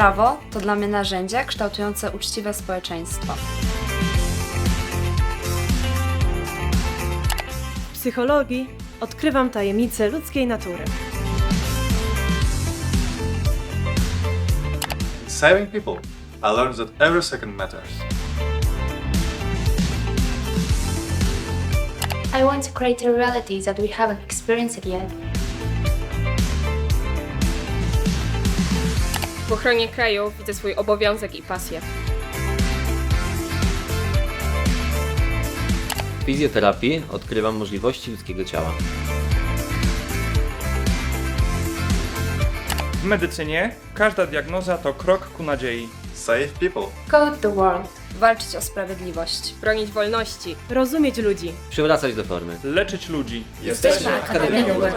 Prawo to dla mnie narzędzie kształtujące uczciwe społeczeństwo. W psychologii odkrywam tajemnice ludzkiej natury. In saving people, I learned that every second matters. I want to create a reality that we haven't experienced yet. W ochronie kraju widzę swój obowiązek i pasję. W fizjoterapii odkrywam możliwości ludzkiego ciała. W medycynie każda diagnoza to krok ku nadziei. Save people. Code the world. Walczyć o sprawiedliwość. Bronić wolności. Rozumieć ludzi. Przywracać do formy. Leczyć ludzi. Jesteśmy Akademią Łeb.